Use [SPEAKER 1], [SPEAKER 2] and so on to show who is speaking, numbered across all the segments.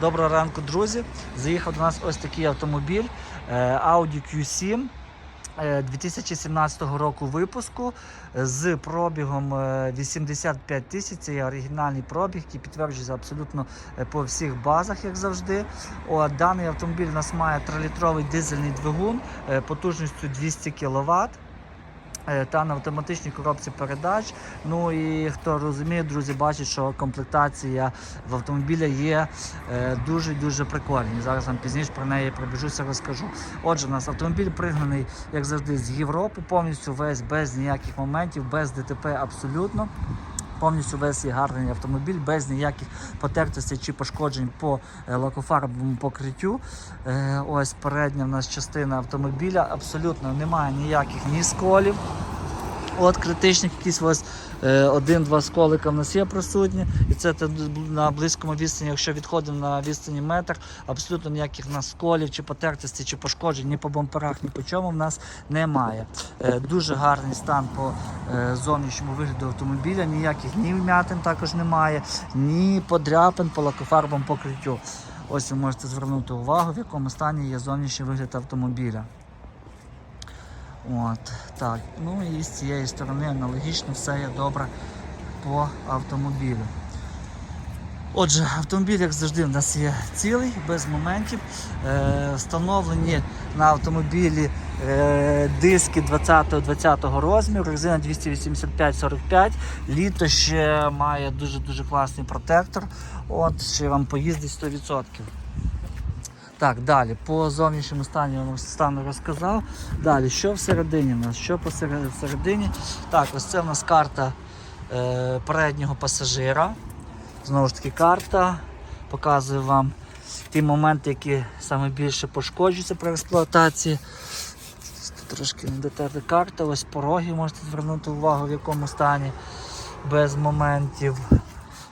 [SPEAKER 1] Доброго ранку, друзі. Заїхав до нас ось такий автомобіль е, Audi Q7 е, 2017 року випуску з пробігом е, 85 тисяч. Це є оригінальний пробіг, який підтверджується абсолютно е, по всіх базах, як завжди. О, даний автомобіль у нас має 3-літровий дизельний двигун е, потужністю 200 кВт. Е, та на автоматичній коробці передач. Ну і хто розуміє, друзі, бачить, що комплектація в автомобіля є е, дуже дуже прикольна. Зараз вам пізніше про неї пробіжуся, розкажу. Отже, у нас автомобіль пригнаний, як завжди, з Європи, повністю весь без ніяких моментів, без ДТП абсолютно. Повністю весь гарний автомобіль, без ніяких потертостей чи пошкоджень по е, лакофарбовому покриттю. Е, Ось передня в нас частина автомобіля. Абсолютно немає ніяких ні сколів. От критичних якісь ось е, один-два сколика в нас є присутні, і це на близькому відстані, якщо відходимо на відстані метр, абсолютно ніяких в нас сколів, чи потертостей, чи пошкоджень, ні по бамперах, ні по чому в нас немає. Е, дуже гарний стан по е, зовнішньому вигляду автомобіля, ніяких ні вмятин також немає, ні подряпин по лакофарбовому покриттю. Ось ви можете звернути увагу, в якому стані є зовнішній вигляд автомобіля. От, так. Ну і з цієї сторони аналогічно все є добре по автомобілю. Отже, автомобіль, як завжди, в нас є цілий, без моментів. Е, встановлені на автомобілі е, диски 20-20 розміру, резина 285-45, літо ще має дуже-дуже класний протектор. От, ще вам поїздить 100%. Так, далі, по зовнішньому стані я вам стану розказав. Далі, що всередині у нас? Що посеред- всередині? Так, ось це в нас карта е, переднього пасажира. Знову ж таки, карта показує вам ті моменти, які саме більше пошкоджуються при експлуатації. Трошки не дотерта карта, ось пороги можете звернути увагу, в якому стані, без моментів.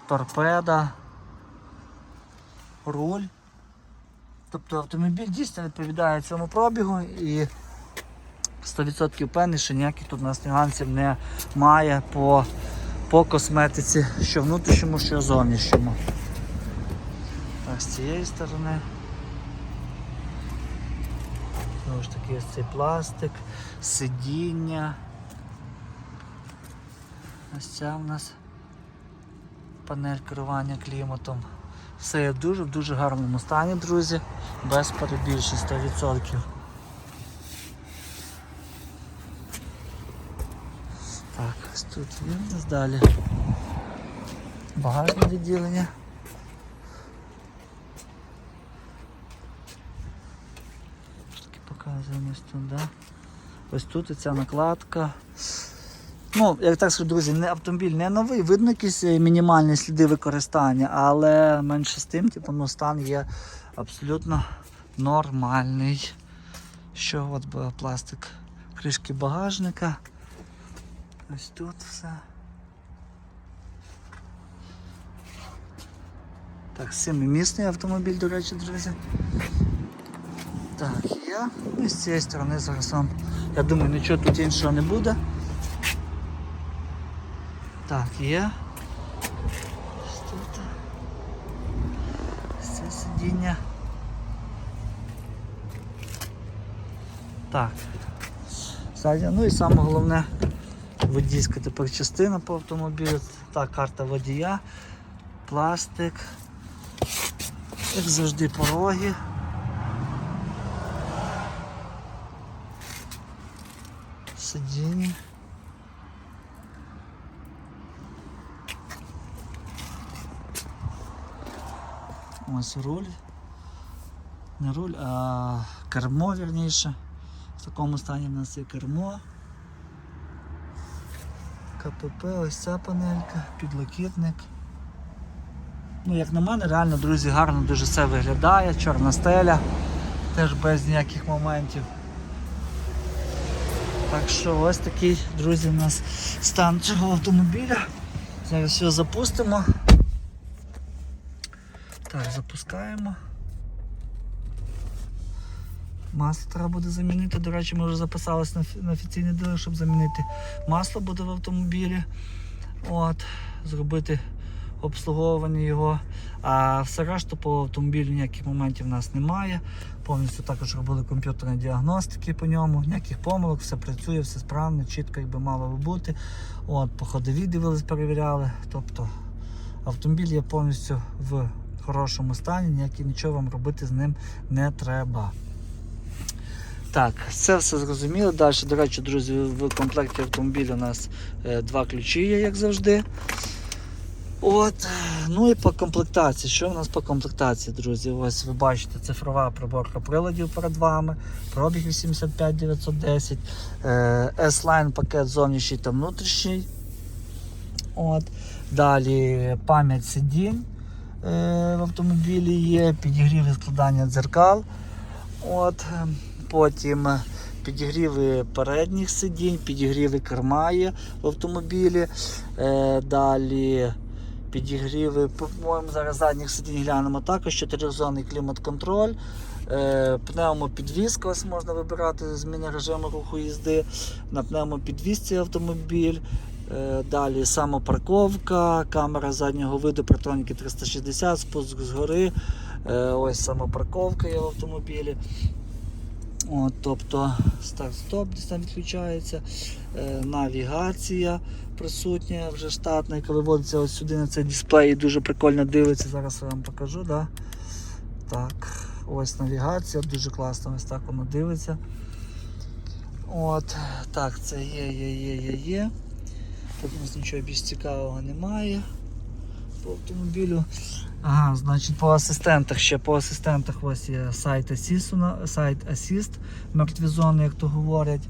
[SPEAKER 1] Торпеда, руль. Тобто автомобіль дійсно відповідає цьому пробігу і 100% впевнений, що ніяких тут у нас нюансів немає по, по косметиці, що внутрішньому, що зовнішньому. Так, з цієї сторони. Знову ж таки, ось цей пластик, сидіння. Ось ця в нас панель керування кліматом. Все є в дуже в дуже гарному стані, друзі, без перебільшень 100%. Так, ось тут є нас далі. Багажне відділення. Показуємо ось тут, да? Ось тут і ця накладка. Ну, як так скажу, друзі, не, автомобіль не новий, видно якісь е, мінімальні сліди використання, але менше з тим, типу, ну, стан є абсолютно нормальний. Що от пластик кришки багажника. Ось тут все. Так, семимісний автомобіль, до речі, друзі. Так, є. І з цієї сторони зараз вам, я думаю, нічого тут іншого не буде. Так, є. Ось тут. Це сидіння. Так. Ззаді. Ну і саме головне водійська тепер частина по автомобілю. Так, карта водія, пластик. Як завжди пороги. Сидіння. Ось руль. Не руль, а кермо вірніше. В такому стані в нас є кермо. КПП, ось ця панелька, підлокітник. Ну, як на мене, реально, друзі, гарно дуже все виглядає, чорна стеля, теж без ніяких моментів. Так що ось такий, друзі, у нас стан цього автомобіля. Зараз все запустимо. Так, запускаємо. Масло треба буде замінити. До речі, ми вже записалися на, офі- на офіційний дилер, щоб замінити масло буде в автомобілі. От, зробити обслуговування його. А все решту по автомобілю ніяких моментів у нас немає. Повністю також робили комп'ютерні діагностики по ньому, ніяких помилок, все працює, все справно, чітко якби мало би бути. От, по ходові дивились, перевіряли. Тобто автомобіль є повністю в хорошому стані, ніякі нічого вам робити з ним не треба. Так, це все зрозуміло. Далі, до речі, друзі, в комплекті автомобіля у нас е, два ключі є, як завжди. От, ну і по комплектації. Що в нас по комплектації, друзі? Ось ви бачите, цифрова приборка приладів перед вами, пробіг 85910, е, S-Line пакет зовнішній та внутрішній. От. Далі пам'ять сидінь е, в автомобілі є, підігрів і складання дзеркал. От. е, Потім е, підігріви передніх сидінь, підігріви керма є в автомобілі. Е, далі підігріви, по-моєму, зараз задніх сидінь глянемо також, чотиризонний клімат-контроль. Е, Пневмопідвізка, ось можна вибирати зміни режиму руху їзди. На пневмопідвізці автомобіль. Е, Далі самопарковка, камера заднього виду, протроніки 360, спуск згори. Е, Ось самопарковка є в автомобілі. От, тобто старт-стоп десь там відключається, е, навігація присутня вже штатна, яка виводиться ось сюди на цей дисплей дуже прикольно дивиться. Зараз я вам покажу. Да? Так, ось навігація, дуже класно, ось так воно дивиться. От, так, це є, є, є, є, є. Тут у нас нічого більш цікавого немає по автомобілю. Ага, значить по асистентах ще по асистентах ось є сайт Assist, у сайт Assist, мертві як то говорять.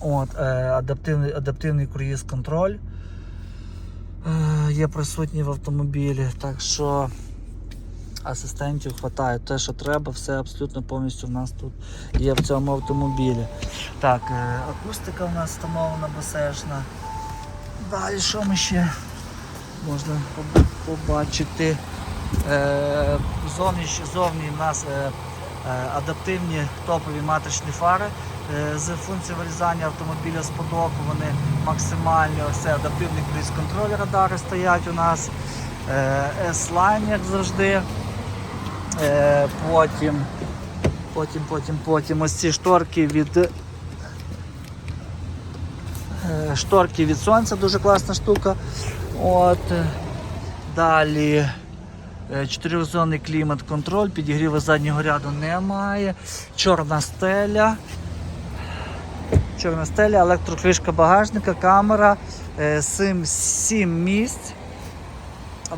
[SPEAKER 1] От, е, адаптивний, адаптивний круїз контроль е, є присутній в автомобілі. Так що асистентів вистачає. Те, що треба, все абсолютно повністю в нас тут є в цьому автомобілі. Так, е, акустика у нас встановлена басешна. Далі що ми ще можна побачити? Е, зовні, зовні в нас е, адаптивні топові матричні фари з функцією вирізання автомобіля з подоку. Вони максимальні. Ось це адаптивний круїз контроль радари стоять у нас. S-Line, як завжди. Е, потім, потім, потім, потім ось ці шторки від е, шторки від сонця, дуже класна штука. От. е, Далі чотирьохзонний клімат-контроль, підігріву заднього ряду немає. Чорна стеля. Чорна стеля, електрокришка багажника, камера, 7, 7 місць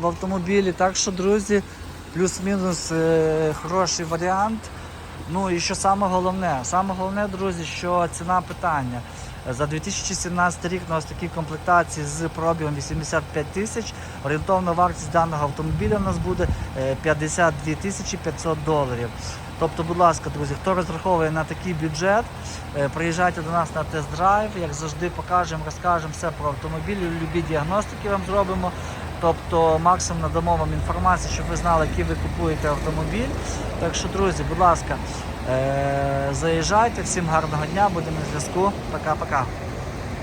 [SPEAKER 1] в автомобілі. Так що, друзі, плюс-мінус е, хороший варіант. Ну і що саме головне? Саме головне, друзі, що ціна питання. За 2017 рік на ось такій комплектації з пробігом 85 тисяч. Орієнтовна вартість даного автомобіля у нас буде е, 52 тисячі 500 доларів. Тобто, будь ласка, друзі, хто розраховує на такий бюджет, е, приїжджайте до нас на тест-драйв, як завжди покажемо, розкажемо все про автомобіль, любі діагностики вам зробимо. Тобто максимум надамо вам інформацію, щоб ви знали, який ви купуєте автомобіль. Так що, друзі, будь ласка, е- заїжджайте, всім гарного дня, будемо на зв'язку. Пока-пока.